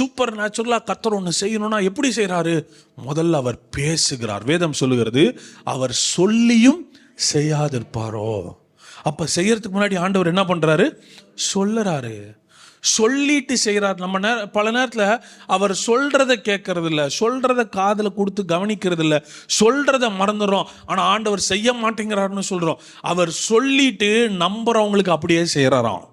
Super நேச்சுரலாக கத்தர் ஒன்று செய்யணும்னா எப்படி செய்கிறாரு முதல்ல அவர் பேசுகிறார். வேதம் சொல்லுகிறது அவர் சொல்லியும் செய்யாதிருப்பாரோ? அப்போ செய்யறதுக்கு முன்னாடி ஆண்டவர் என்ன பண்ணுறாரு சொல்லுறாரு. சொல்லிட்டு செய்கிறார் நம்ம நேர பல நேரத்தில் அவர் சொல்கிறத கேட்கறது சொல்கிறத காதில் கொடுத்து கவனிக்கிறதில்ல சொல்கிறத மறந்துடுறோம் ஆனால் ஆண்டவர் செய்ய மாட்டேங்கிறாருன்னு சொல்கிறோம் அவர் சொல்லிட்டு நம்புறவங்களுக்கு அப்படியே செய்கிறாராம்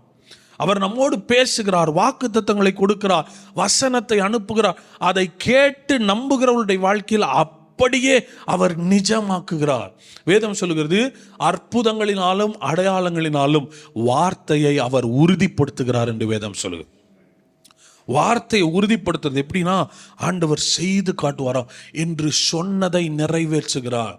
அவர் நம்மோடு பேசுகிறார் வாக்கு தத்தங்களை கொடுக்கிறார் வசனத்தை அனுப்புகிறார். அதை கேட்டு நம்புகிறவருடைய வாழ்க்கையில் அப்படியே அவர் நிஜமாக்குகிறார். வேதம் சொல்லுகிறது அற்புதங்களினாலும் அடையாளங்களினாலும் வார்த்தையை அவர் உறுதிப்படுத்துகிறார் என்று வேதம் சொல்லுகிறது வார்த்தையை உறுதிப்படுத்துறது எப்படின்னா ஆண்டவர் செய்து காட்டுவாராம் என்று சொன்னதை நிறைவேற்றுகிறார்.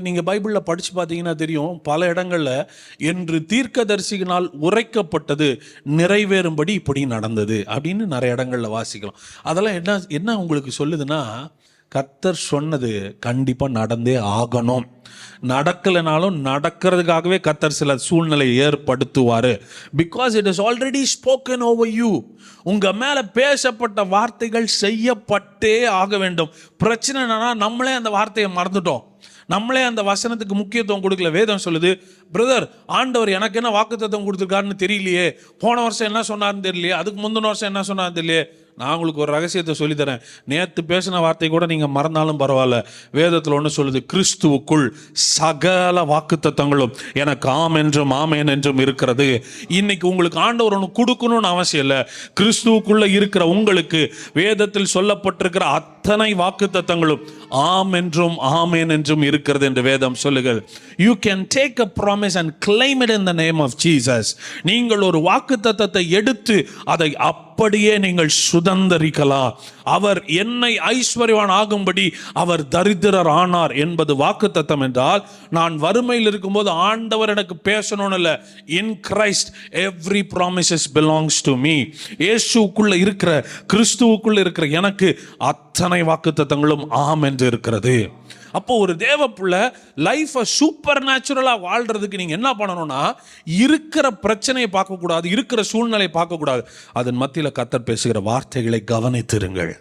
நீங்கள் பைபிளில் படித்து பார்த்தீங்கன்னா தெரியும் பல இடங்களில் என்று தீர்க்கதரிசிகளால் உரைக்கப்பட்டது நிறைவேறும்படி இப்படி நடந்தது அப்படின்னு நிறைய இடங்களில் வாசிக்கலாம். அதெல்லாம் என்ன என்ன உங்களுக்கு சொல்லுதுன்னா கர்த்தர் சொன்னது கண்டிப்பாக நடந்தே ஆகணும். நடக்கலைனாலும் நடக்கிறதுக்காகவே கத்தர் சில சூழ்நிலை ஏற்படுத்துவார். Because it is already spoken over you உங்கள் மேலே பேசப்பட்ட வார்த்தைகள் செய்யப்பட்டே ஆக வேண்டும். பிரச்சனை என்னன்னா நம்மளே அந்த வார்த்தையை மறந்துட்டோம். நம்மளே அந்த வசனத்துக்கு முக்கியத்துவம் கொடுக்கல. வேதம் சொல்லுது பிரதர் ஆண்டவர் எனக்கு என்ன வாக்குத்தத்தம் கொடுத்துருக்காருன்னு தெரியலையே. போன வருஷம் என்ன சொன்னார்னு தெரியலையே. அதுக்கு முந்தின வருஷம் என்ன சொன்னார்னு தெரியலையே. நான் உங்களுக்கு ஒரு ரகசியத்தை சொல்லித்தரேன். நேற்று பேசின வார்த்தை கூட நீங்கள் மறந்தாலும் பரவாயில்ல. வேதத்தில் ஒன்று சொல்லுது கிறிஸ்துவுக்குள் சகல வாக்குத்தத்தங்களும் எனக்கு ஆம் என்றும் ஆமேன் என்றும் இருக்கிறது. இன்னைக்கு உங்களுக்கு ஆண்டவர் ஒன்று கொடுக்கணும்னு அவசியம் இல்லை. கிறிஸ்துவுக்குள்ளே இருக்கிற உங்களுக்கு வேதத்தில் சொல்லப்பட்டிருக்கிற அத் அத்தனை வாக்குத்தத்தங்களும் ஆம் என்றும் ஆமேன் என்றும் இருக்கிறது என்று வேதம் சொல்லுகள் you can take a promise and claim it in the name of Jesus நீங்கள் ஒரு வாக்குத்தத்தத்தை எடுத்து அதை அப்படியே நீங்கள் சுதந்தரிக்கலாம். அவர் என்னை ஐஸ்வர்யவான் ஆகும்படி அவர் தரித்திரர் ஆனார் என்பது வாக்குத்தத்தம் என்றால் நான் வறுமையில் இருக்கும்போது ஆண்டவர் எனக்கு பேசணும்னு இல்லை. In Christ every promises belongs to me இயேசுக்குள்ள இருக்கிற கிறிஸ்துவுக்குள்ள இருக்கிற எனக்கு அத் அத்தனை வாக்குத்தத்தங்களும் ஆம் என்று இருக்கிறது. அப்போ ஒரு தேவ புள்ள லைஃப்பை சூப்பர் நேச்சுரலாக வாழ்கிறதுக்கு நீங்கள் என்ன பண்ணணும்னா இருக்கிற பிரச்சனையை பார்க்கக்கூடாது இருக்கிற சூழ்நிலையை பார்க்கக்கூடாது. அதன் மத்தியில் கத்தர் பேசுகிற வார்த்தைகளை கவனித்திருங்கள்.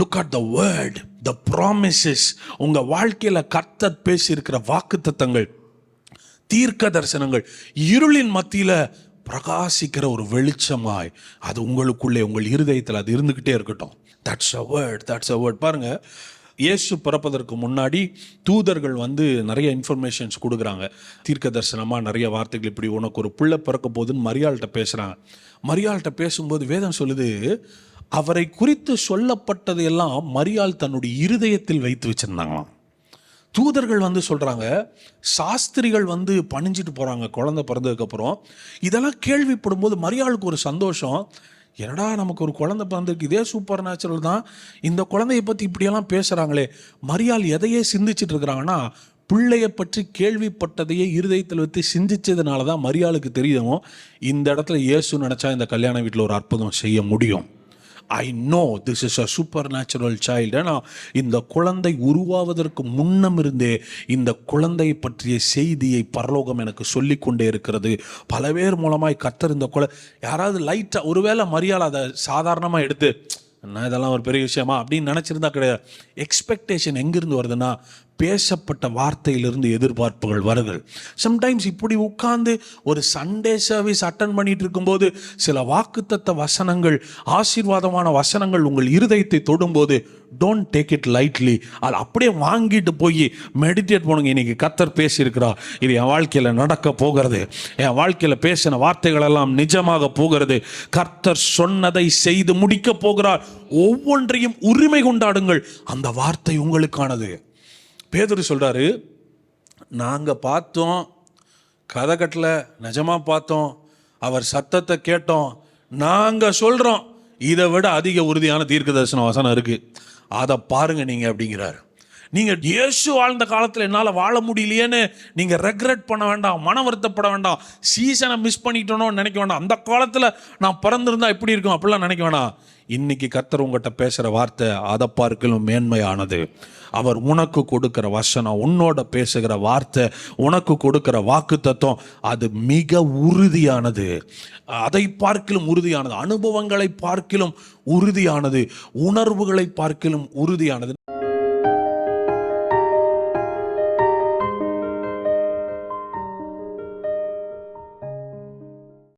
Look at the word the promises உங்கள் வாழ்க்கையில் கத்தர் பேசியிருக்கிற வாக்குத்தத்தங்கள் தீர்க்க தரிசனங்கள் இருளின் மத்தியில் பிரகாசிக்கிற ஒரு வெளிச்சமாய் அது உங்களுக்குள்ளே உங்கள் இருதயத்தில் அது இருந்துக்கிட்டே இருக்கட்டும். That's a word that's a word பாருங்க இயேசு பிறப்பதற்கு முன்னாடி தூதர்கள் வந்து நிறைய இன்ஃபர்மேஷன்ஸ் கொடுக்குறாங்க. தீர்க்க தரிசனமாக நிறைய வார்த்தைகள் இப்படி உனக்கு ஒரு பிள்ளை பிறக்க போகுதுன்னு மரியாள்கிட்ட பேசுகிறாங்க மரியாள்கிட்ட பேசும்போது வேதம் சொல்லுது அவரை குறித்து சொல்லப்பட்டது எல்லாம் மரியாள் தன்னுடைய இருதயத்தில் வைத்து வச்சுருந்தாங்களாம். தூதர்கள் வந்து சொல்கிறாங்க சாஸ்திரிகள் வந்து பணிஞ்சிட்டு போகிறாங்க குழந்தை பிறந்ததுக்கப்புறம் இதெல்லாம் கேள்விப்படும் போது மரியாளுக்கு ஒரு சந்தோஷம். என்னடா நமக்கு ஒரு குழந்தை பிறந்திருக்கு இதே சூப்பர் நேச்சுரல் தான். இந்த குழந்தைய பற்றி இப்படியெல்லாம் பேசுகிறாங்களே மரியாள் எதையே சிந்திச்சிட்டு இருக்கிறாங்கன்னா பிள்ளையை பற்றி கேள்விப்பட்டதையே இருதயத்தில் வைத்து சிந்திச்சதுனால தான் மரியாளுக்கு தெரியும் இந்த இடத்துல இயேசு நினச்சா இந்த கல்யாண வீட்டில் ஒரு அற்புதம் செய்ய முடியும். I know this is a supernatural child ஏன்னா இந்த குழந்தை உருவாவதற்கு முன்னம் இருந்தே இந்த குழந்தை பற்றிய செய்தியை பரலோகம் எனக்கு சொல்லி கொண்டே இருக்கிறது. பல பேர் மூலமாய் கத்தர் இந்த குழ யாராவது லைட்டாக ஒருவேளை மரியாதை அதை சாதாரணமாக எடுத்து என்ன இதெல்லாம் ஒரு பெரிய விஷயமா? அப்படின்னு நினச்சிருந்தா கிடையாது. எக்ஸ்பெக்டேஷன் எங்கேருந்து வருதுன்னா பேசப்பட்ட வார்த்தையிலிருந்து எதிர்பார்ப்புகள் வருது சம்டைம்ஸ் இப்படி உட்கார்ந்து ஒரு சண்டே சர்வீஸ் அட்டன் பண்ணிட்டு இருக்கும்போது சில வாக்குத்தத்த வசனங்கள் ஆசீர்வாதமான வசனங்கள் உங்கள் இருதயத்தை தொடும்போது டோன்ட் டேக் இட் லைட்லி அது அப்படியே வாங்கிட்டு போய் மெடிடேட் பண்ணுங்க. இன்னைக்கு கத்தர் பேசியிருக்கிறா இது என் வாழ்க்கையில் நடக்க போகிறது. என் வாழ்க்கையில் பேசின வார்த்தைகள் எல்லாம் நிஜமாக போகிறது. கர்த்தர் சொன்னதை செய்து முடிக்க போகிறார். ஒவ்வொன்றையும் உரிமை கொண்டாடுங்கள். அந்த வார்த்தை உங்களுக்கானது. பேதுரு சொல்கிறாரு நாங்கள் பார்த்தோம் கதை கட்டல நிஜமாக பார்த்தோம் அவர் சத்தத்தை கேட்டோம் நாங்கள் சொல்கிறோம் இதை விட அதிக உறுதியான தீர்க்க தரிசன வசனம் இருக்குது அதை பாருங்கள் நீங்கள் அப்படிங்கிறாரு. நீங்கள் இயேசு வாழ்ந்த காலத்தில் என்னால் வாழ முடியலையேன்னு நீங்கள் ரெக்ரெட் பண்ண வேண்டாம் மன வருத்தப்பட வேண்டாம் சீசனை மிஸ் பண்ணிட்டோன்னு நினைக்க வேண்டாம். அந்த காலத்தில் நான் பிறந்திருந்தா எப்படி இருக்கும்? அப்படிலாம் நினைக்க வேணாம். இன்னைக்கு கத்தர் உங்கள்கிட்ட பேசுகிற வார்த்தை அதை பார்க்கலும் மேன்மையானது. அவர் உனக்கு கொடுக்குற வசனம் உன்னோட பேசுகிற வார்த்தை உனக்கு கொடுக்குற வாக்கு தத்துவம் அது மிக உறுதியானது. அதை பார்க்கிலும் உறுதியானது. அனுபவங்களை பார்க்கிலும் உறுதியானது. உணர்வுகளை பார்க்கிலும் உறுதியானது.